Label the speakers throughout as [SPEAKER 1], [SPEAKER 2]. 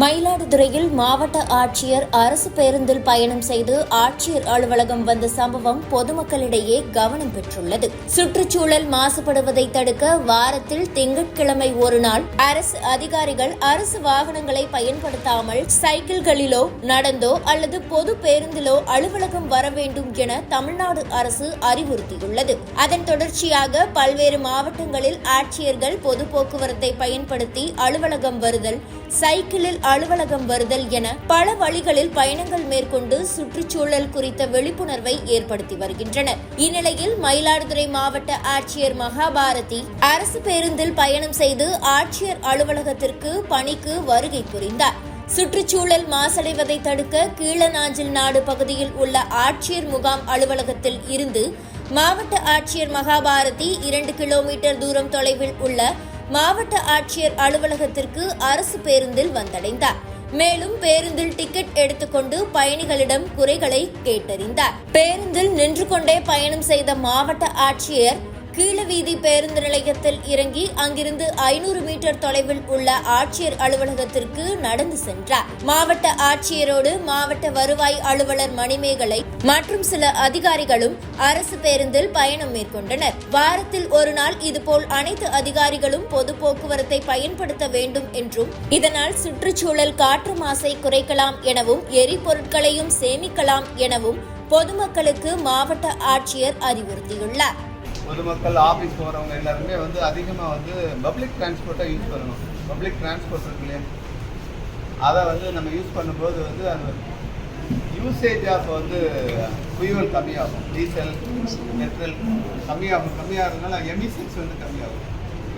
[SPEAKER 1] மயிலாடுதுறையில் மாவட்ட ஆட்சியர் அரசு பேருந்தில் பயணம் செய்து ஆட்சியர் அலுவலகம் வந்த சம்பவம் பொதுமக்களிடையே கவனம் பெற்றுள்ளது. சுற்றுச்சூழல் மாசுபடுவதை தடுக்க வாரத்தில் திங்கட்கிழமை ஒரு நாள் அரசு அதிகாரிகள் அரசு வாகனங்களை பயன்படுத்தாமல் சைக்கிள்களிலோ நடந்தோ அல்லது பொது பேருந்திலோ அலுவலகம் வர வேண்டும் என தமிழ்நாடு அரசு அறிவுறுத்தியுள்ளது. அதன் தொடர்ச்சியாக பல்வேறு மாவட்டங்களில் ஆட்சியர்கள் பொது போக்குவரத்தை பயன்படுத்தி அலுவலகம் வருதல் சைக்கிளில் அலுவலகம் வருதல் என பல வழிகளில் பயணங்கள் மேற்கொண்டு சுற்றுச்சூழல் குறித்த விழிப்புணர்வை ஏற்படுத்தி வருகின்றனர். இந்நிலையில் மயிலாடுதுறை மாவட்ட ஆட்சியர் மகாபாரதி அரசு பேருந்தில் பயணம் செய்து ஆட்சியர் அலுவலகத்திற்கு பணிக்கு வருகை புரிந்தார். சுற்றுச்சூழல் மாசடைவதை தடுக்க கீழநாஞ்சில் நாடு பகுதியில் உள்ள ஆட்சியர் முகாம் அலுவலகத்தில் இருந்து மாவட்ட ஆட்சியர் மகாபாரதி இரண்டு கிலோமீட்டர் தூரம் தொலைவில் உள்ள மாவட்ட ஆட்சியர் அலுவலகத்திற்கு அரசு பேருந்தில் வந்தடைந்தார். மேலும் பேருந்தில் டிக்கெட் எடுத்துக்கொண்டு பயணிகளிடம் குறைகளை கேட்டறிந்தார். பேருந்தில் நின்று கொண்டே பயணம் செய்த மாவட்ட ஆட்சியர் கீழவீதி பேருந்து நிலையத்தில் இறங்கி அங்கிருந்து ஐநூறு மீட்டர் தொலைவில் உள்ள ஆட்சியர் அலுவலகத்திற்கு நடந்து சென்றார். மாவட்ட ஆட்சியரோடு மாவட்ட வருவாய் அலுவலர் மணிமேகலை மற்றும் சில அதிகாரிகளும் அரசு பேருந்தில் பயணம் மேற்கொண்டனர். வாரத்தில் ஒரு நாள் இதுபோல் அனைத்து அதிகாரிகளும் பொது போக்குவரத்தை பயன்படுத்த வேண்டும் என்றும் இதனால் சுற்றுச்சூழல் காற்று மாசை குறைக்கலாம் எனவும் எரிபொருட்களையும் சேமிக்கலாம் எனவும் பொதுமக்களுக்கு மாவட்ட ஆட்சியர் அறிவுறுத்தியுள்ளார்.
[SPEAKER 2] பொதுமக்கள் ஆஃபீஸ் போகிறவங்க எல்லாருமே வந்து அதிகமாக வந்து பப்ளிக் டிரான்ஸ்போர்ட்டை யூஸ் பண்ணணும். பப்ளிக் டிரான்ஸ்போர்ட் இருக்கு இல்லையா? அதை வந்து நம்ம யூஸ் பண்ணும்போது வந்து அந்த யூசேஜ் ஆஃப் வந்து ஃபியூவல் கம்மியாகும். டீசல் பெட்ரோல் கம்மியாகும். கம்மியாகிறதுனால எமிஷன்ஸ் வந்து கம்மியாகும்.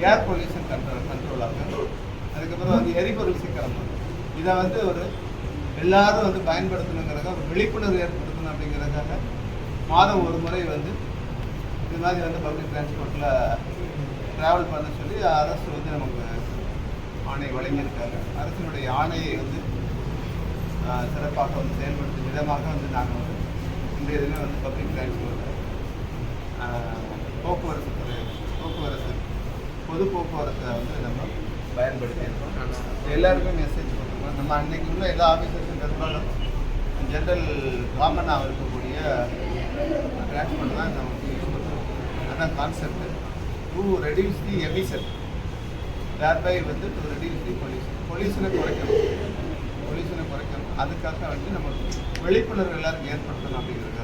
[SPEAKER 2] ஏர் பொல்யூஷன் கண்ட்ரோல் கண்ட்ரோல் ஆகும். அதுக்கப்புறம் வந்து எரிபொருள் சீக்கிரம் இதை வந்து ஒரு எல்லாரும் வந்து பயன்படுத்தணுங்கிறத ஒரு விழிப்புணர்வு ஏற்படுத்தணும் அப்படிங்கிறதுக்காக மாதம் ஒரு முறை வந்து இது மாதிரி வந்து பப்ளிக் டிரான்ஸ்போர்ட்டில் ட்ராவல் பண்ண சொல்லி அரசு வந்து நமக்கு ஆணை வழங்கியிருக்காங்க. அரசினுடைய ஆணையை வந்து சிறப்பாக வந்து செயல்படுத்தும் விதமாக வந்து நாங்கள் வந்து இன்றைய தினம் வந்து பப்ளிக் டிரான்ஸ்போர்ட் போக்குவரத்து துறை போக்குவரத்து பொது போக்குவரத்தை வந்து நம்ம பயன்படுத்தி இருக்கோம். எல்லாருக்கும் மெசேஜ் கொடுத்துருக்கோம். நம்ம அன்னைக்கு உள்ள எல்லா ஆஃபீஸர்ஸும் பெரும்பாலும் ஜென்ரல் காமனாக இருக்கக்கூடிய டிரான்ஸ்போர்ட் தான் நமக்கு அதான் concept to reduce the emission whereby வந்து டு ரெடியூஸ் தி பொல்யூஷன் பொல்யூஷனை குறைக்கணும். பொல்யூஷனை குறைக்கணும். அதுக்காக வந்து நம்ம விழிப்புணர்வு எல்லாருக்கும் ஏற்படுத்தணும் அப்படிங்கிறது